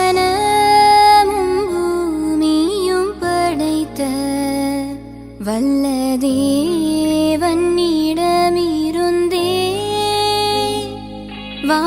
வானமும் பூமியும் படைத்த வல்ல தேவன் இடமிருந்தே. வா